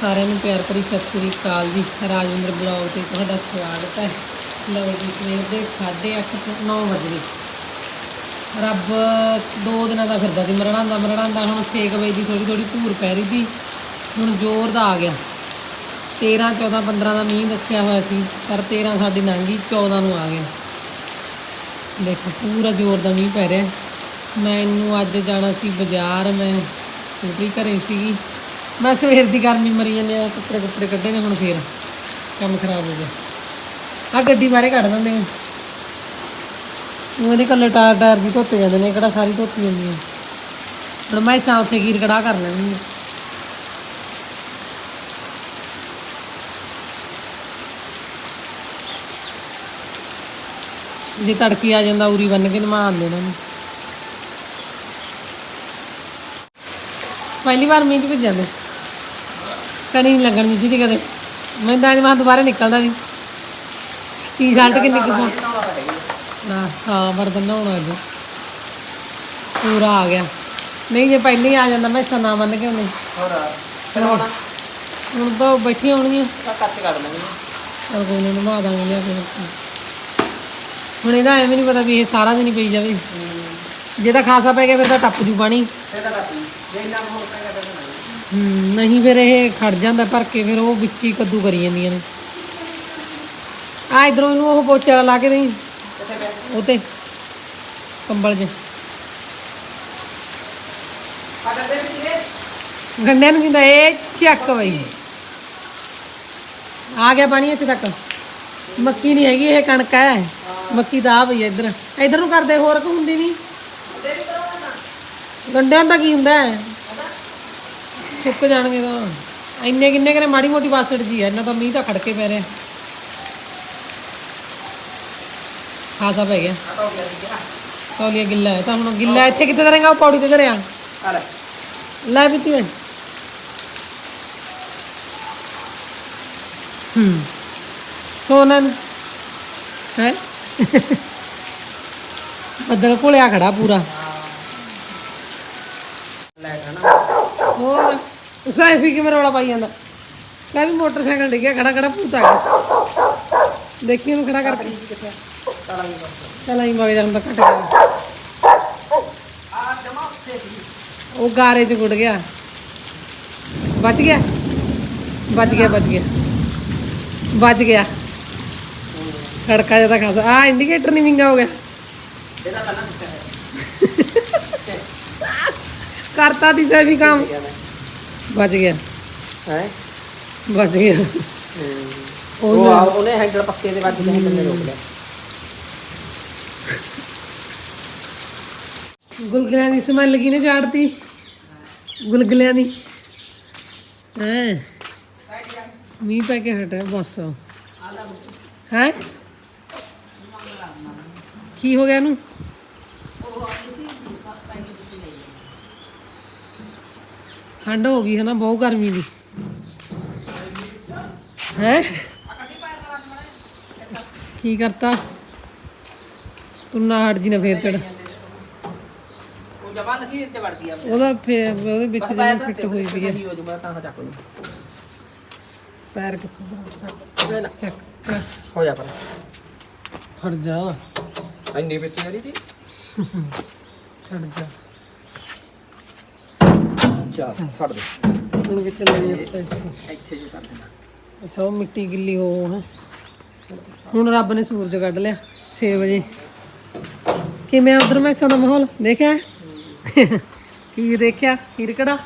ਸਾਰਿਆਂ ਨੂੰ ਪਿਆਰ ਭਰੀ ਸਤਿ ਸ੍ਰੀ ਅਕਾਲ ਜੀ। ਰਾਜਵਿੰਦਰ ਬਲੌਗ ਤੇ ਤੁਹਾਡਾ ਸਵਾਗਤ ਹੈ। ਲਓ ਜੀ, ਸਵੇਰ ਦੇ 8:30 ਤੋਂ 9 ਵਜੇ ਰੱਬ ਦੋ ਦਿਨਾਂ ਦਾ ਫਿਰਦਾ ਸੀ ਮਰਣਾਂਦਾ ਮਰਣਾਂਦਾ ਹੁਣ 6 ਵਜੇ ਦੀ ਥੋੜੀ ਥੋੜੀ ਧੂਰ ਪੈ ਰਹੀ ਸੀ। ਹੁਣ ਜ਼ੋਰ ਦਾ ਆ ਗਿਆ। 13 14 15 ਦਾ ਮੀਂਹ ਦੱਸਿਆ ਹੋਇਆ ਸੀ, ਪਰ 13 ਸਾਡੀ ਲੰਘ ਗਈ 14 ਨੂੰ ਆ ਗਿਆ। ਦੇਖੋ, ਪੂਰਾ ਜ਼ੋਰ ਦਾ ਮੀਂਹ ਪੈ ਰਿਹਾ। ਮੈਨੂੰ ਅੱਜ ਜਾਣਾ ਸੀ ਬਾਜ਼ਾਰ। ਮੈਂ ਸਕੂਟਰੀ ਘਰੇ ਸੀਗੀ। ਮੈਂ ਸਵੇਰ ਦੀ ਗਰਮੀ ਮਰੀ ਜਾਂਦੇ ਆ, ਕੱਪੜੇ ਕੱਪੜੇ ਕੱਢੇ ਨੇ ਹੁਣ ਫੇਰ। ਕੰਮ ਖਰਾਬ ਹੋ ਗਿਆ। ਆ ਗੱਡੀ ਬਾਰੇ ਕੱਢ ਦਿੰਦੇ ਆ। ਉਹਦੇ ਕੱਲੇ ਟਾਇਰ ਟਾਇਰ ਵੀ ਧੋਤੇ ਜਾਂਦੇ ਨੇ, ਕਿਹੜਾ ਸਾਰੀ ਧੋਤੀ ਜਾਂਦੀ ਹੈ ਹੁਣ ਮੈਂ ਸਾਂ ਉੱਥੇ ਗੀਰ ਕੜਾ ਕਰ ਲੈਣੀ ਜੇ ਤੜਕੀ ਆ ਜਾਂਦਾ, ਉਰੀ ਬੰਨ ਕੇ ਨਮਾ ਆਉਂਦੇ ਇਹਨਾਂ ਨੂੰ ਪਹਿਲੀ ਵਾਰ ਮੀਂਹ ਚ ਭਿੱਜਦੇ ਕਣੀ ਨੀ ਲੱਗਣ ਦੀ ਕਦੇ। ਮੈਂ ਤਾਂ ਨਹੀਂ ਮੈਂ ਦੁਬਾਰਾ ਨਿਕਲਦਾ ਨਹੀਂ ਟੀ ਸ਼ਰਟ ਕਿੰਨੀ ਕੁ ਸੋਹਣੀ ਨਾ ਹਾਂ ਬਰਤਨ ਨਹਾਉਣਾ ਅੱਜ। ਪੂਰਾ ਆ ਗਿਆ। ਨਹੀਂ ਜੇ ਪਹਿਲੇ ਹੀ ਆ ਜਾਂਦਾ ਮੈਂ ਨਾ ਮੰਨ ਕੇ ਉਹਨੇ। ਹੋਰ ਫਿਰ ਹੁਣ ਹੁਣ ਤਾਂ ਬੈਠੀਆਂ ਹੋਣਗੀਆਂ। ਤਾਂ ਕੱਚ ਕੱਢ ਲੈਂਗੇ ਚਲ ਕੋਈ ਨਾ ਨਵਾ ਦਾਂਗੇ ਲਿਆ ਕੇ। ਹੁਣ ਇਹਦਾ ਐਵੇਂ ਨਹੀਂ ਪਤਾ ਵੀ ਇਹ ਸਾਰਾ ਦਿਨ ਹੀ ਪਈ ਜਾਵੇ। ਜੇ ਤਾਂ ਖਾਸਾ ਪੈ ਗਿਆ ਫਿਰ ਤਾਂ ਟੱਪ ਜੂ ਪਾਣੀ। ਫਿਰ ਤਾਂ ਕੱਟ ਜੇ। ਇੰਨਾ ਕੁ ਮੋਟਾ ਕੱਢ ਦੇਣਾ ਹੂੰ, ਨਹੀਂ ਫਿਰ ਇਹ ਖੜ ਜਾਂਦਾ ਭਰ ਕੇ, ਫਿਰ ਉਹ ਵਿੱਚ ਹੀ ਕੱਦੂ ਕਰੀ ਜਾਂਦੀਆਂ ਨੇ। ਆ ਇਧਰੋਂ ਇਹਨੂੰ ਉਹ ਪੋਚਾ ਲਾ ਕੇ ਦੇਈ। ਕਿੱਥੇ ਉਹ ਤੇ ਕੰਬਲ 'ਚ। ਗੰਡਿਆਂ ਨੂੰ ਕਹਿੰਦਾ ਇਹ ਚੱਕ ਬਈ। ਆ ਗਿਆ ਪਾਣੀ ਇੱਥੇ ਤੱਕ। ਮੱਕੀ ਨਹੀਂ ਹੈਗੀ, ਇਹ ਕਣਕ ਹੈ। ਮੱਕੀ ਦਾ ਆ ਪਈ ਇੱਧਰ। ਇੱਧਰ ਨੂੰ ਕਰਦੇ, ਹੋਰ ਕੋ ਹੁੰਦੀ ਨਹੀਂ ਗੰਡਿਆਂ ਦਾ ਕੀ ਹੁੰਦਾ ਹੈ? ਸੁੱਕ ਜਾਣਗੇ ਤਾਂ। ਇੰਨੇ ਕਿੰਨੇ ਕਰੇ ਮਾੜੀ ਮੋਟੀ ਬਾਸੜ ਜੀ ਹੈ ਇਹਨਾਂ ਤਾਂ ਮੀਂਹ ਤਾਂ ਖੜਕੇ ਪੈ ਰਿਹਾ। ਖਾਸਾ ਪੈ ਗਿਆ ਆ। ਤੌਲੀਆ ਗਿੱਲਾ ਹੈ ਤਾਂ ਹੁਣ ਗਿੱਲਾ ਇੱਥੇ ਕਿੱਥੇ ਕਰੇਗਾ? ਉਹ ਪੌੜੀ ਤੇ ਕਰਿਆ ਆ ਲੈ। ਵੀ ਤੂੰ। ਹੂੰ। ਸੋਨਨ। ਹੈ? ਬੱਦਲ ਕੋਲਿਆ ਖੜਾ ਪੂਰਾ। ਲੈ ਜਾਣਾ। ਹੋਰ? ਸਾਈਫੀ ਕਿਵੇਂ ਰੌਲਾ ਪਾਈ ਜਾਂਦਾ? ਲੈ ਵੀ ਮੋਟਰਸਾਈਕਲ ਡਿੱਗਿਆ, ਖੜਾ ਖੜਾ ਭੂਤ ਗਿਆ। ਦੇਖੀ ਉਹਨੂੰ ਖੜਾ ਕਰਕੇ। ਕਿੱਥੇ ਤਾਲਾ ਹੀ ਬਸ ਚਲ ਆਈ ਗਿਆ। ਆ ਜਮਾ ਉੱਥੇ ਉਹ ਗਾਰੇ 'ਚ ਗੁੜ ਗਿਆ। ਬਚ ਗਿਆ? ਬਚ ਗਿਆ ਬਚ ਗਿਆ। ਬਚ ਗਿਆ। ਖੜਕਾ ਜਿਹਾ ਤਾਂ ਖਾਸਾ ਆ ਇੰਡੀਕੇਟਰ ਨਹੀਂ ਵਿੰਗਾ ਹੋ ਗਿਆ। ਇਹਦਾ ਪਹਿਲਾਂ ਕਰਤਾ ਦੀ ਸੈਵੀ ਕੰਮ। ਬਚ ਗਿਆ। ਹੈ? ਬਚ ਗਿਆ। ਉਹ ਆ ਉਹਨੇ ਹੈਂਡਲ ਪੱਕੇ ਦੇ ਵੱਜ ਕੇ ਹੈਂਡਲ ਨੇ ਰੋਕ ਲਿਆ। ਗੁਲਗੁਲਿਆਂ ਦੀ ਸਮੈਲ ਲੱਗੀ ਨੇ ਝਾੜਤੀ ਗੁਲਗੁਲਿਆਂ ਦੀ। ਹੈ? ਮੀਂਹ ਪੈ ਕੇ ਹਟਿਆ ਬਸ। ਹੈ? ਕੀ ਹੋ ਗਿਆ ਇਹਨੂੰ ਠੰਡ ਹੋ ਗਈ ਹੈ ਨਾ ਬਹੁਤ ਗਰਮੀ ਦੀ। ਹੈ? ਕੀ ਕਰਤਾ? ਤੂੰ ਨਾ ਹਟ ਜੀ ਨਾ ਫੇਰ ਚੜ ਉਹ ਜਵਾਨ ਲਖੀਰ ਚ ਵੜ ਗਿਆ ਉਹਦਾ ਫੇ- ਉਹਦੇ ਵਿੱਚ ਜਿਵੇਂ ਫਿੱਟ ਹੋਈ ਪਈ ਹੈ ਹੋ ਜੂਗਾ ਤਾਂ ਚੱਕ ਲੂ ਪੈਰ ਕਿੱਥੋਂ ਚੱਕ। ਹੋ ਜਾ ਪਰ। ਹਟ ਜਾ। ਇੰਨੀ ਵਿੱਚ ਜਿਹੜੀ ਸੀ। ਹਟ ਜਾ। ਚਾ ਛੱਡ ਦੇ। ਹੁਣ ਕਿੱਥੇ ਲੈਣੀ ਤੋਂ? ਇੱਥੇ ਜੀ ਕਰ ਦੇਣਾ। ਅੱਛਾ ਉਹ ਮਿੱਟੀ ਗਿੱਲੀ ਹੋ ਹੈ ਹੁਣ ਰੱਬ ਨੇ ਸੂਰਜ ਕੱਢ ਲਿਆ 6 ਵਜੇ। ਕਿਵੇਂ ਉਧਰ ਮੈਸਾਂ ਦਾ ਮਾਹੌਲ? ਦੇਖਿਆ? ਕੀ ਦੇਖਿਆ? ਹਿਰਕੜਾ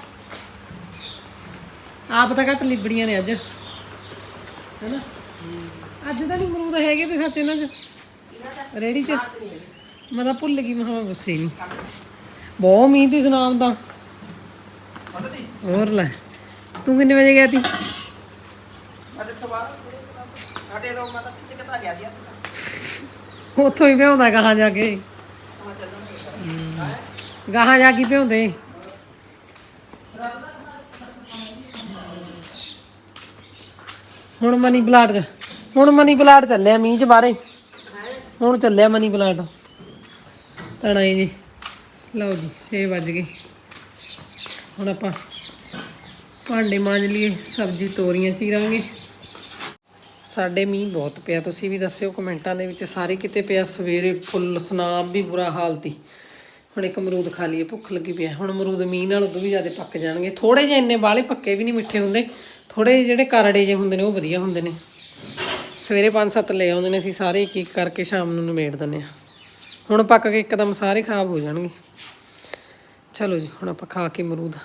ਆਪ ਤਾਂ ਘੱਟ ਲਿਬੜੀਆਂ ਨੇ ਅੱਜ। ਹੈਨਾ? ਅੱਜ ਤਾਂ ਨਹੀਂ ਅਮਰੂਦ ਹੈਗੇ ਤੇ ਸੱਚ ਇਹਨਾਂ 'ਚ। ਰੇੜੀ 'ਚ? ਮੈਂ ਤਾਂ ਭੁੱਲ ਗਈ ਮੈਂ ਹਾਂ ਗੁੱਸੇ ਨਹੀਂ ਬਹੁਤ ਮੀਂਹ ਦੀ ਸੁਨਾਮ ਤੀ। ਹੋਰ ਲੈ। ਤੂੰ ਕਿੰਨੇ ਵਜੇ ਗਿਆ ਤੀ ਮੈਂ ਤੇ ਬਾਅਦ ਸਾਡੇ ਤੋਂ ਮੈਂ ਤਾਂ ਪਿੱਛੇ ਕਿਤਾ ਗਿਆ ਸੀ ਉੱਥੋਂ ਹੀ ਭਿਉਂਦਾ ਗਾਹਾਂ ਜਾ ਕੇ। ਗਾਹਾਂ ਜਾ ਕੇ ਭਿਉਂਦੇ। ਹੁਣ ਮਨੀ ਪਲਾਟ ਚ ਹੁਣ ਮਨੀ ਪਲਾਟ ਚੱਲਿਆ ਮੀਂਹ ਚ ਬਾਹਰੇ। ਹੁਣ ਚੱਲਿਆ ਮਨੀ ਪਲਾਟ। ਤਣਾ ਜੀ। ਲਓ ਜੀ 6 ਵੱਜ ਗਏ। ਹੁਣ ਆਪਾਂ ਭਾਂਡੇ ਮਾਂਜ ਲਈਏ, ਸਬਜ਼ੀ ਤੋਰੀਆਂ ਚੀਰਾਂਗੇ। ਸਾਡੇ ਮੀਂਹ ਬਹੁਤ ਪਿਆ, ਤੁਸੀਂ ਵੀ ਦੱਸਿਓ ਕਮੈਂਟਾਂ ਦੇ ਵਿੱਚ। ਸਾਰੇ ਕਿਤੇ ਪਿਆ ਸਵੇਰੇ ਫੁੱਲ ਸੁਨਾਮ ਵੀ ਬੁਰਾ ਹਾਲ ਤੀ ਹੁਣ ਇੱਕ ਅਮਰੂਦ ਖਾ ਲਈਏ, ਭੁੱਖ ਲੱਗੀ ਪਿਆ ਹੁਣ ਅਮਰੂਦ ਮੀਂਹ ਨਾਲ ਉਦੋਂ ਵੀ ਜ਼ਿਆਦਾ ਪੱਕ ਜਾਣਗੇ। ਥੋੜੇ ਜਿਹੇ ਇੰਨੇ ਬਾਲੇ ਪੱਕੇ ਵੀ ਨਹੀਂ ਮਿੱਠੇ ਹੁੰਦੇ। ਥੋੜੇ ਜਿਹੜੇ ਕਰੜੇ ਜਿਹੇ ਹੁੰਦੇ ਨੇ, ਉਹ ਵਧੀਆ ਹੁੰਦੇ ਨੇ। ਸਵੇਰੇ 5-7 ਲੈ ਆਉਂਦੇ ਨੇ, ਅਸੀਂ ਸਾਰੇ ਇੱਕ ਇੱਕ ਕਰਕੇ ਸ਼ਾਮ ਨੂੰ ਨਿਬੇੜ ਦਿੰਦੇ ਆ ਹੁਣ ਪੱਕ ਕੇ ਇੱਕਦਮ ਸਾਰੇ ਖਰਾਬ ਹੋ ਜਾਣਗੇ। ਚਲੋ ਜੀ, ਹੁਣ ਆਪਾਂ ਖਾ ਕੇ ਅਮਰੂਦ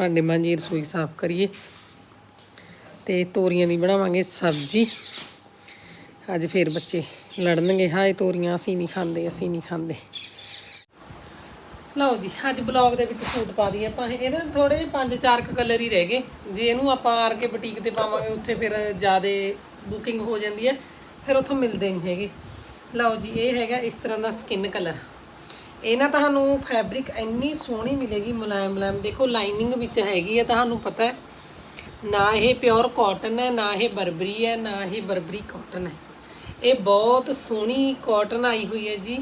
ਭਾਂਡੇ ਮਾਂਜੀਏ, ਰਸੋਈ ਸਾਫ਼ ਕਰੀਏ ਤੇ ਤੋਰੀਆਂ ਦੀ ਬਣਾਵਾਂਗੇ ਸਬਜ਼ੀ। ਅੱਜ ਫੇਰ ਬੱਚੇ ਲੜਨਗੇ, ਹਾਏ ਤੋਰੀਆਂ ਅਸੀਂ ਨਹੀਂ ਖਾਂਦੇ, ਅਸੀਂ ਨਹੀਂ ਖਾਂਦੇ। ਲਓ ਜੀ, ਅੱਜ ਬਲੌਗ ਦੇ ਵਿੱਚ ਸੂਟ ਪਾ ਦਈਏ ਆਪਾਂ। ਇਹਦੇ ਥੋੜੇ ਜਿਹੇ ਪੰਜ ਚਾਰ ਕੁ ਕਲਰ ਹੀ ਰਹਿ ਗਏ। ਜੇ ਇਹਨੂੰ ਆਪਾਂ ਆਰ ਕੇ ਬੁਟੀਕ ਤੇ ਪਾਵਾਂਗੇ, ਉੱਥੇ ਫਿਰ ਜ਼ਿਆਦਾ ਬੁਕਿੰਗ ਹੋ ਜਾਂਦੀ ਹੈ, ਫਿਰ ਉੱਥੋਂ ਮਿਲਦੇ ਨਹੀਂ ਹੈਗੇ। ਲਓ ਜੀ, ਇਹ ਹੈਗਾ ਇਸ ਤਰ੍ਹਾਂ ਦਾ ਸਕਿਨ ਕਲਰ। ਇਹ ਨਾ ਤੁਹਾਨੂੰ ਫੈਬਰਿਕ ਇੰਨੀ ਸੋਹਣੀ ਮਿਲੇਗੀ ਮੁਲਾਇਮ ਮੁਲਾਇਮ। ਦੇਖੋ ਲਾਈਨਿੰਗ ਵਿੱਚ ਹੈਗੀ ਹੈ ਤੁਹਾਨੂੰ ਪਤਾ ਹੈ। ਨਾ ਇਹ ਪਿਓਰ ਕਾਟਨ ਹੈ, ਨਾ ਇਹ ਬਰਬਰੀ ਹੈ, ਨਾ ਇਹ ਬਰਬਰੀ ਕਾਟਨ ਹੈ। ਇਹ ਬਹੁਤ ਸੋਹਣੀ ਕਾਟਨ ਆਈ ਹੋਈ ਹੈ ਜੀ।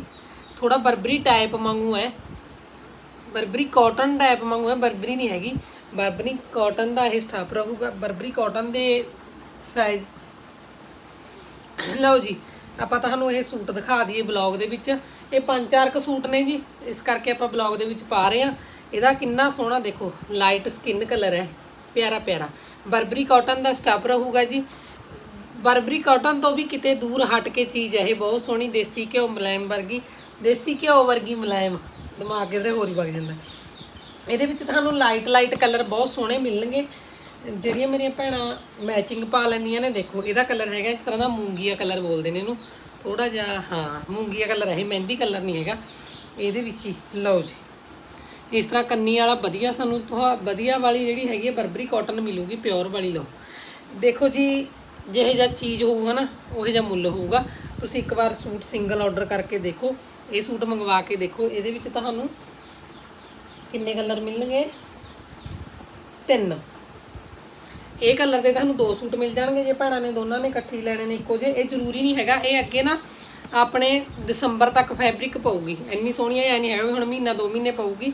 ਥੋੜਾ ਬਰਬਰੀ ਟਾਈਪ ਵਾਂਗੂ ਹੈ। ਬਰਬਰੀ ਕਾਟਨ ਟਾਈਪ ਵਾਂਗੂ ਹੈ, ਬਰਬਰੀ ਨਹੀਂ ਹੈਗੀ। ਬਰਬਰੀ ਕਾਟਨ ਦਾ ਇਹ ਸਟਾਫ ਰਹੂਗਾ। ਬਰਬਰੀ ਕਾਟਨ ਦੇ ਸਾਈਜ਼ ਲਓ ਜੀ। ਆਪਾਂ ਤੁਹਾਨੂੰ ਇਹ ਸੂਟ ਦਿਖਾ ਦਈਏ ਬਲੌਗ ਦੇ ਵਿੱਚ। ਇਹ ਪੰਜ ਚਾਰ ਕੁ ਸੂਟ ਨੇ ਜੀ। ਇਸ ਕਰਕੇ ਆਪਾਂ ਬਲੌਗ ਦੇ ਵਿੱਚ ਪਾ ਰਹੇ ਆ ਇਹਦਾ ਕਿੰਨਾ ਸੋਹਣਾ ਦੇਖੋ ਲਾਈਟ ਸਕਿਨ ਕਲਰ ਹੈ। ਪਿਆਰਾ ਪਿਆਰਾ। ਬਰਬਰੀ ਕਾਟਨ ਦਾ ਸਟਾਫ ਰਹੂਗਾ ਜੀ। ਬਰਬਰੀ ਕਾਟਨ ਤੋਂ ਵੀ ਕਿਤੇ ਦੂਰ ਹਟ ਕੇ ਚੀਜ਼ ਹੈ। ਇਹ ਬਹੁਤ ਸੋਹਣੀ ਦੇਸੀ ਘਿਓ ਮੁਲਾਇਮ ਵਰਗੀ, ਦੇਸੀ ਘਿਓ ਵਰਗੀ ਮੁਲਾਇਮ। ਦਿਮਾਗ ਕਿਧਰੇ ਹੋਰ ਹੀ ਵਗ ਜਾਂਦਾ। ਇਹਦੇ ਵਿੱਚ ਤੁਹਾਨੂੰ ਲਾਈਟ ਲਾਈਟ ਕਲਰ ਬਹੁਤ ਸੋਹਣੇ ਮਿਲਣਗੇ। ਜਿਹੜੀਆਂ ਮੇਰੀਆਂ ਭੈਣਾਂ ਮੈਚਿੰਗ ਪਾ ਲੈਂਦੀਆਂ ਨੇ, ਦੇਖੋ, ਇਹਦਾ ਕਲਰ ਹੈਗਾ, ਇਸ ਤਰ੍ਹਾਂ ਦਾ ਮੂੰਗੀਆ ਕਲਰ ਬੋਲਦੇ ਨੇ ਇਹਨੂੰ। ਥੋੜਾ ਜਿਹਾ, ਹਾਂ, ਮੂੰਗੀਆ ਕਲਰ ਹੈ ਇਹ, ਮਹਿੰਦੀ ਕਲਰ ਨਹੀਂ ਹੈਗਾ। ਇਹਦੇ ਵਿੱਚ ਹੀ, ਲਓ ਜੀ। ਇਸ ਤਰ੍ਹਾਂ ਕੰਨੀ ਵਾਲਾ ਵਧੀਆ ਸਾਨੂੰ ਤੁਹਾ, ਵਧੀਆ ਵਾਲੀ ਜਿਹੜੀ ਹੈਗੀ ਹੈ ਬਰਬਰੀ ਕਾਟਨ ਮਿਲੂਗੀ ਪਿਓਰ ਵਾਲੀ, ਲਓ। ਦੇਖੋ ਜੀ, ਜਿਹੇ ਜਿਹਾ ਚੀਜ਼ ਹੋਊਗਾ ਨਾ ਉਹੇ ਜਿਹਾ ਮੁੱਲ ਹੋਊਗਾ। ਤੁਸੀਂ ਇੱਕ ਵਾਰ ਸੂਟ ਸਿੰਗਲ ਆਰਡਰ ਕਰਕੇ ਦੇਖੋ। ਇਹ ਸੂਟ ਮੰਗਵਾ ਕੇ ਦੇਖੋ। ਇਹਦੇ ਵਿੱਚ ਤੁਹਾਨੂੰ ਕਿੰਨੇ ਕਲਰ ਮਿਲਣਗੇ? ਤਿੰਨ। ਇਹ ਕਲਰ ਦੇ ਤੁਹਾਨੂੰ ਦੋ ਸੂਟ ਮਿਲ ਜਾਣਗੇ, ਜੇ ਭੈਣਾਂ ਨੇ ਦੋਨਾਂ ਨੇ ਇਕੱਠੇ ਹੀ ਲੈਣੇ ਨੇ ਇੱਕੋ ਜਿਹੇ। ਇਹ ਜ਼ਰੂਰੀ ਨਹੀਂ ਹੈਗਾ, ਇਹ ਅੱਗੇ ਨਾ ਆਪਣੇ ਦਸੰਬਰ ਤੱਕ ਫੈਬਰਿਕ ਪਊਗੀ। ਇੰਨੀ ਸੋਹਣੀ ਐ ਨਹੀਂ ਹੈਗਾ, ਹੁਣ ਮਹੀਨਾ, ਦੋ ਮਹੀਨੇ ਪਊਗੀ।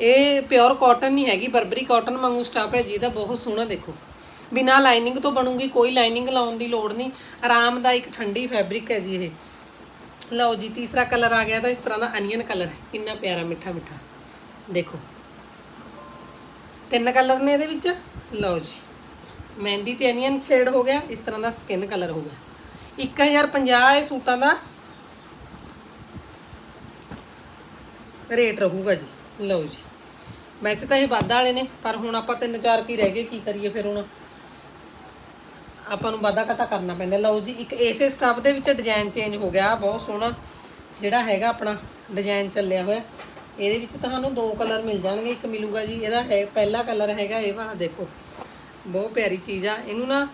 ਇਹ ਪਿਓਰ ਕਾਟਨ ਨਹੀਂ ਹੈਗੀ, ਬਰਬਰੀ ਕਾਟਨ ਵਾਂਗੂ ਸਟਾਫ ਹੈ, ਜਿਹਦਾ ਬਹੁਤ ਸੋਹਣਾ ਦੇਖੋ। ਬਿਨਾ ਲਾਈਨਿੰਗ ਤੋਂ ਬਣੂਗੀ, ਕੋਈ ਲਾਈਨਿੰਗ ਲਾਉਣ ਦੀ ਲੋੜ ਨਹੀਂ। ਆਰਾਮਦਾਇਕ, ਠੰਡੀ ਫੈਬਰਿਕ ਹੈ ਜੀ ਇਹ। ਲਓ ਜੀ, ਤੀਸਰਾ ਕਲਰ ਆ ਗਿਆ ਤਾਂ ਇਸ ਤਰ੍ਹਾਂ ਦਾ ਅਨੀਅਨ ਕਲਰ ਹੈ। ਕਿੰਨਾ ਪਿਆਰਾ, ਮਿੱਠਾ ਮਿੱਠਾ। ਦੇਖੋ। ਤਿੰਨ ਕਲਰ ਨੇ ਇਹਦੇ ਵਿੱਚ। ਲਓ ਜੀ। ਮਹਿੰਦੀ ਤੇ ਅਨੀਅਨ ਸ਼ੇਡ ਹੋ ਗਿਆ, ਇਸ ਤਰ੍ਹਾਂ ਦਾ ਸਕਿਨ ਕਲਰ ਹੋ ਗਿਆ। 1050 ਇਹ ਸੂਟਾਂ ਦਾ ਰੇਟ ਰਹੂਗਾ ਜੀ। ਲਓ ਜੀ। ਵੈਸੇ ਤਾਂ ਇਹ ਵੱਧ ਵਾਲੇ ਨੇ, ਪਰ ਹੁਣ ਆਪਾਂ ਤਿੰਨ ਚਾਰ ਕੀ ਰਹਿ ਗਏ, ਕੀ ਕਰੀਏ ਫਿਰ ਹੁਣ? ਆਪਾਂ ਨੂੰ ਵਾਧਾ ਘਟਾ ਕਰਨਾ ਪੈਂਦਾ। ਲਓ ਜੀ, ਇੱਕ ਇਸੇ ਸਟਾਫ ਦੇ ਵਿੱਚ ਡਿਜ਼ਾਈਨ ਚੇਂਜ ਹੋ ਗਿਆ। ਬਹੁਤ ਸੋਹਣਾ ਜਿਹੜਾ ਹੈਗਾ ਆਪਣਾ ਡਿਜ਼ਾਈਨ ਚੱਲਿਆ ਹੋਇਆ। ਇਹਦੇ ਵਿੱਚ ਤੁਹਾਨੂੰ ਦੋ ਕਲਰ ਮਿਲ ਜਾਣਗੇ। ਇੱਕ ਮਿਲੂਗਾ ਜੀ, ਇਹਦਾ ਹੈ ਪਹਿਲਾ ਕਲਰ ਹੈਗਾ, ਇਹ ਵਾਲਾ ਦੇਖੋ। ਬਹੁਤ ਪਿਆਰੀ ਚੀਜ਼ ਆ। ਇਹਨੂੰ ਨਾ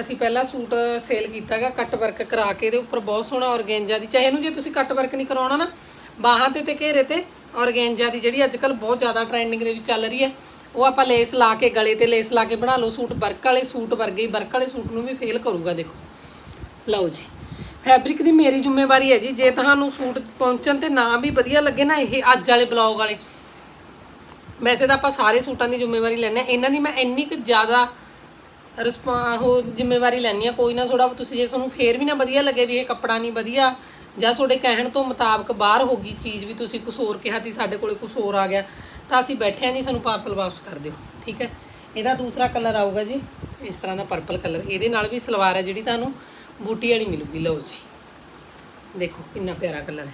ਅਸੀਂ ਪਹਿਲਾਂ ਸੂਟ ਸੇਲ ਕੀਤਾਗਾ, ਕੱਟ ਵਰਕ ਕਰਾ ਕੇ ਇਹਦੇ ਉੱਪਰ ਬਹੁਤ ਸੋਹਣਾ ਔਰਗੈਂਜਾ ਦੀ, ਚਾਹੇ ਇਹਨੂੰ ਜੇ ਤੁਸੀਂ ਕੱਟ ਵਰਕ ਨਹੀਂ ਕਰਾਉਣਾ ਨਾ, ਬਾਹਾਂ ਤੇ ਤੇ ਘੇਰੇ ਤੇ ਔਰਗੈਂਜਾ ਦੀ ਜਿਹੜੀ ਅੱਜਕੱਲ ਬਹੁਤ ਜ਼ਿਆਦਾ ਟ੍ਰੈਂਡਿੰਗ ਦੇ ਵਿੱਚ ਚੱਲ ਰਹੀ ਹੈ, ਉਹ ਆਪਾਂ ਲੇਸ ਲਾ ਕੇ, ਗਲੇ ਤੇ ਲੇਸ ਲਾ ਕੇ ਬਣਾ ਲਓ ਸੂਟ, ਵਰਕ ਵਾਲੇ ਸੂਟ ਵਰਗੇ ਹੀ ਵਰਕ ਵਾਲੇ ਸੂਟ ਨੂੰ ਵੀ ਫੇਲ ਕਰੂਗਾ ਦੇਖੋ। ਲਓ ਜੀ ਫੈਬਰਿਕ ਦੀ ਮੇਰੀ ਜ਼ਿੰਮੇਵਾਰੀ ਹੈ ਜੀ, ਜੇ ਤੁਹਾਨੂੰ ਸੂਟ ਪਹੁੰਚਣ ਤੇ ਨਾ ਵੀ ਵਧੀਆ ਲੱਗੇ ਨਾ ਇਹ ਅੱਜ ਵਾਲੇ ਬਲੌਗ ਵਾਲੇ ਵੈਸੇ ਤਾਂ ਆਪਾਂ ਸਾਰੇ ਸੂਟਾਂ ਦੀ ਜ਼ਿੰਮੇਵਾਰੀ ਲੈਂਦੇ ਹਾਂ। ਇਹਨਾਂ ਦੀ ਮੈਂ ਇੰਨੀ ਕੁ ਜ਼ਿਆਦਾ ਰਿਸਪਾ, ਉਹ ਜ਼ਿੰਮੇਵਾਰੀ ਲੈਣੀ ਆ ਕੋਈ ਨਾ ਥੋੜਾ ਤੁਸੀਂ ਜੇ ਤੁਹਾਨੂੰ ਫੇਰ ਵੀ ਨਾ ਵਧੀਆ ਲੱਗੇ ਵੀ ਇਹ ਕੱਪੜਾ ਨਹੀਂ ਵਧੀਆ, ਜਾਂ ਤੁਹਾਡੇ ਕਹਿਣ ਤੋਂ ਮੁਤਾਬਕ ਬਾਹਰ ਹੋ ਗਈ ਚੀਜ਼ ਵੀ ਤੁਸੀਂ ਕੁਝ ਹੋਰ ਕਿਹਾ ਸੀ ਸਾਡੇ ਕੋਲੇ ਕੁਝ ਹੋਰ ਆ ਗਿਆ, ਤਾਂ ਅਸੀਂ ਬੈਠੇ ਬੈਠਿਆ ਜੀ, ਸਾਨੂੰ ਪਾਰਸਲ ਵਾਪਸ ਕਰ ਦਿਓ। ਠੀਕ ਹੈ? ਇਹਦਾ ਦੂਸਰਾ ਕਲਰ ਆਊਗਾ ਜੀ, ਇਸ ਤਰ੍ਹਾਂ ਦਾ ਪਰਪਲ ਕਲਰ ਇਹਦੇ ਨਾਲ ਵੀ ਸਲਵਾਰ ਹੈ ਜਿਹੜੀ ਤੁਹਾਨੂੰ ਬੂਟੀ ਵਾਲੀ ਮਿਲੂਗੀ। ਲਓ ਜੀ। ਦੇਖੋ, ਕਿੰਨਾ ਪਿਆਰਾ ਕਲਰ ਹੈ।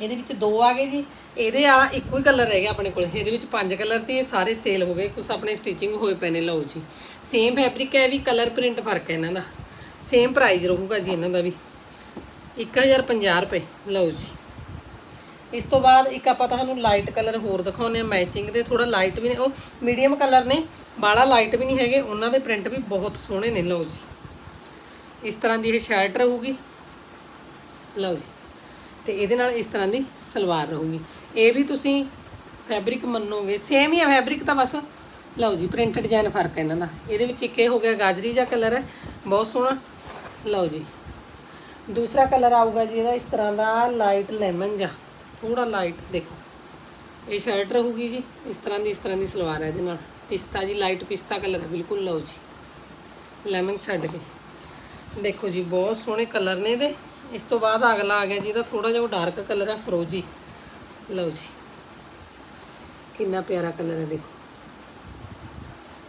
ਇਹਦੇ ਵਿੱਚ ਦੋ ਆ ਗਏ ਜੀ। ਇਹਦੇ ਵਾਲਾ ਇੱਕੋ ਹੀ ਕਲਰ ਰਹਿ ਗਿਆ ਆਪਣੇ ਕੋਲ। ਇਹਦੇ ਵਿੱਚ ਪੰਜ ਕਲਰ ਤੇ ਇਹ ਸਾਰੇ ਸੇਲ ਹੋ ਗਏ। ਕੁਛ ਆਪਣੇ ਸਟਿਚਿੰਗ ਹੋਏ ਪਏ ਨੇ, ਲਓ ਜੀ। ਸੇਮ ਫੈਬਰਿਕ ਹੈ ਵੀ ਕਲਰ ਪ੍ਰਿੰਟ ਫ਼ਰਕ ਹੈ ਇਹਨਾਂ ਦਾ। ਸੇਮ ਪ੍ਰਾਈਸ ਰਹੂਗਾ ਜੀ ਇਹਨਾਂ ਦਾ ਵੀ। 1050 ਰੁਪਏ, ਲਓ ਜੀ। ਇਸ ਤੋਂ ਬਾਅਦ ਇੱਕ ਆਪਾਂ ਤੁਹਾਨੂੰ ਲਾਈਟ ਕਲਰ ਹੋਰ ਦਿਖਾਉਂਦੇ ਆ ਮੈਚਿੰਗ ਦੇ। ਥੋੜਾ ਲਾਈਟ ਵੀ ਨੇ, ਉਹ ਮੀਡੀਅਮ ਕਲਰ ਨੇ। ਬਾਲਾ ਲਾਈਟ ਵੀ ਨਹੀਂ ਹੈਗੇ, ਉਹਨਾਂ ਦੇ ਪ੍ਰਿੰਟ ਵੀ ਬਹੁਤ ਸੋਹਣੇ ਨੇ, ਲਓ ਜੀ। ਇਸ ਤਰ੍ਹਾਂ ਦੀ ਇਹ ਸ਼ਰਟ ਰਹੂਗੀ। ਲਓ ਜੀ। ਤੇ ਇਹਦੇ ਨਾਲ ਇਸ ਤਰ੍ਹਾਂ ਦੀ ਸਲਵਾਰ ਰਹੂਗੀ। ਇਹ ਵੀ ਤੁਸੀਂ ਫੈਬਰਿਕ ਮੰਨੋਗੇ ਸੇਮ ਹੀ ਹੈ ਫੈਬਰਿਕ ਤਾਂ ਬਸ। ਲਓ ਜੀ ਪ੍ਰਿੰਟ ਡਿਜ਼ਾਈਨ ਫ਼ਰਕ ਹੈ ਇਹਨਾਂ ਦਾ। ਇਹਦੇ ਵਿੱਚ ਇੱਕ ਇਹ ਹੋ ਗਿਆ ਗਾਜਰੀ ਜਿਹਾ ਕਲਰ ਹੈ, ਬਹੁਤ ਸੋਹਣਾ। ਲਓ ਜੀ, ਦੂਸਰਾ ਕਲਰ ਆਊਗਾ ਜੀ ਇਹਦਾ, ਇਸ ਤਰ੍ਹਾਂ ਦਾ ਲਾਈਟ ਲੈਮਨ ਜਿਹਾ। ਥੋੜਾ ਲਾਈਟ ਦੇਖੋ। ਇਹ ਸ਼ਰਟ ਰਹੂਗੀ ਜੀ, ਇਸ ਤਰ੍ਹਾਂ ਦੀ, ਇਸ ਤਰ੍ਹਾਂ ਦੀ ਸਲਵਾਰ ਹੈ ਇਹਦੇ ਨਾਲ। ਪਿਸਤਾ ਜੀ ਲਾਈਟ ਪਿਸਤਾ ਕਲਰ ਹੈ, ਬਿਲਕੁਲ ਲਓ ਜੀ। ਲੈਮਨ ਛੱਡ ਕੇ। ਦੇਖੋ ਜੀ, ਬਹੁਤ ਸੋਹਣੇ ਕਲਰ ਨੇ ਇਹਦੇ। ਇਸ ਤੋਂ ਬਾਅਦ ਅਗਲਾ ਆ ਗਿਆ ਜੀ, ਇਹਦਾ ਥੋੜਾ ਜਿਹਾ ਉਹ ਡਾਰਕ ਕਲਰ ਹੈ, ਫਰੋਜੀ। ਲਓ ਜੀ। ਕਿੰਨਾ ਪਿਆਰਾ ਕਲਰ ਹੈ, ਦੇਖੋ।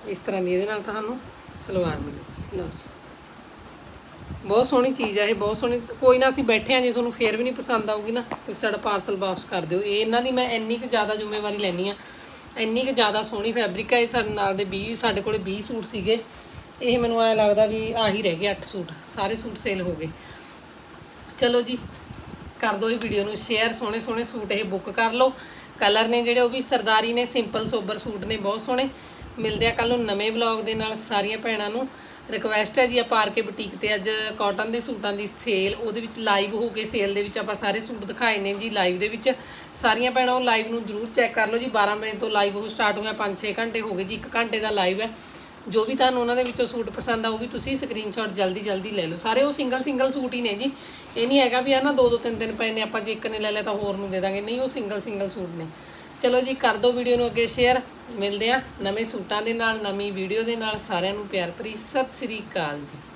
ਇਸ ਤਰ੍ਹਾਂ ਦੀ ਇਹਦੇ ਨਾਲ ਤੁਹਾਨੂੰ ਸਲਵਾਰ ਮਿਲੇਗੀ। ਲਓ ਜੀ। ਬਹੁਤ ਸੋਹਣੀ ਚੀਜ਼ ਹੈ ਇਹ, ਬਹੁਤ ਸੋਹਣੀ। ਕੋਈ ਨਾ ਅਸੀਂ ਬੈਠੇ ਹਾਂ, ਜੇ ਤੁਹਾਨੂੰ ਫੇਰ ਵੀ ਨਹੀਂ ਪਸੰਦ ਆਊਗੀ ਨਾ, ਤੁਸੀਂ ਸਾਡਾ ਪਾਰਸਲ ਵਾਪਸ ਕਰ ਦਿਓ। ਇਹ ਇਹਨਾਂ ਦੀ ਮੈਂ ਇੰਨੀ ਕੁ ਜ਼ਿਆਦਾ ਜ਼ਿੰਮੇਵਾਰੀ ਲੈਣੀ ਆ ਇੰਨੀ ਕੁ ਜ਼ਿਆਦਾ ਸੋਹਣੀ ਫੈਬਰਿਕ ਹੈ ਇਹ ਸਾਡੇ ਨਾਲ ਦੇ 20 ਸਾਡੇ ਕੋਲੇ 20 ਸੂਟ ਸੀਗੇ। ਇਹ ਮੈਨੂੰ ਐ ਲੱਗਦਾ ਵੀ ਆਹੀ ਰਹਿ ਗਏ 8 ਸੂਟ। ਸਾਰੇ ਸੂਟ ਸੇਲ ਹੋ ਗਏ। ਚਲੋ ਜੀ ਕਰ ਦਿਓ ਇਹ ਵੀਡੀਓ ਨੂੰ ਸ਼ੇਅਰ ਸੋਹਣੇ ਸੋਹਣੇ ਸੂਟ ਇਹ ਬੁੱਕ ਕਰ ਲਓ। ਕਲਰ ਨੇ ਜਿਹੜੇ ਉਹ ਵੀ ਸਰਦਾਰੀ ਨੇ ਸਿੰਪਲ ਸੋਬਰ ਸੂਟ ਨੇ, ਬਹੁਤ ਸੋਹਣੇ। ਮਿਲਦੇ ਆ ਕੱਲ ਨੂੰ ਨਵੇਂ ਵਲੌਗ ਦੇ ਨਾਲ ਸਾਰੀਆਂ ਭੈਣਾਂ ਨੂੰ। ਰਿਕਵੈਸਟ ਹੈ ਜੀ ਆਪਾਂ ਆਰ ਕੇ ਬੁਟੀਕ ਤੇ ਅੱਜ ਕਾਟਨ ਦੇ ਸੂਟਾਂ ਦੀ ਸੇਲ ਉਹਦੇ ਵਿੱਚ ਲਾਈਵ ਹੋ ਕੇ ਸੇਲ ਦੇ ਵਿੱਚ ਆਪਾਂ ਸਾਰੇ ਸੂਟ ਦਿਖਾਏ ਨੇ ਜੀ ਲਾਈਵ ਦੇ ਵਿੱਚ। ਸਾਰੀਆਂ ਭੈਣਾਂ ਉਹ ਲਾਈਵ ਨੂੰ ਜਰੂਰ ਚੈੱਕ ਕਰ ਲਓ ਜੀ 12 ਵਜੇ ਤੋਂ ਲਾਈਵ ਉਹ ਸਟਾਰਟ ਹੋਇਆ ਗਿਆ 5-6 ਘੰਟੇ ਹੋ ਗਏ ਜੀ 1 ਘੰਟੇ ਦਾ ਲਾਈਵ ਹੈ। ਜੋ ਵੀ ਤੁਹਾਨੂੰ ਉਹਨਾਂ ਦੇ ਵਿੱਚੋਂ ਸੂਟ ਪਸੰਦ ਆ, ਉਹ ਵੀ ਤੁਸੀਂ ਸਕਰੀਨਸ਼ਾਟ ਜਲਦੀ ਜਲਦੀ ਲੈ ਲਓ। ਸਾਰੇ ਉਹ ਸਿੰਗਲ ਸਿੰਗਲ ਸੂਟ ਹੀ ਨੇ ਜੀ। ਇਹ ਨਹੀਂ ਹੈਗਾ ਵੀ ਆ ਨਾ ਦੋ ਦੋ ਤਿੰਨ ਤਿੰਨ ਪਏ ਨੇ, ਆਪਾਂ ਜੇ ਇੱਕ ਨੇ ਲੈ ਲਿਆ ਤਾਂ ਹੋਰ ਨੂੰ ਦੇ ਦਾਂਗੇ। ਨਹੀਂ, ਉਹ ਸਿੰਗਲ ਸਿੰਗਲ ਸੂਟ ਨੇ। ਚਲੋ ਜੀ, ਕਰ ਦਿਓ ਵੀਡੀਓ ਨੂੰ ਅੱਗੇ ਸ਼ੇਅਰ ਮਿਲਦੇ ਆ ਨਵੇਂ ਸੂਟਾਂ ਦੇ ਨਾਲ, ਨਵੀਂ ਵੀਡੀਓ ਦੇ ਨਾਲ। ਸਾਰਿਆਂ ਨੂੰ ਪਿਆਰ ਭਰੀ ਸਤਿ ਸ੍ਰੀ ਅਕਾਲ ਜੀ।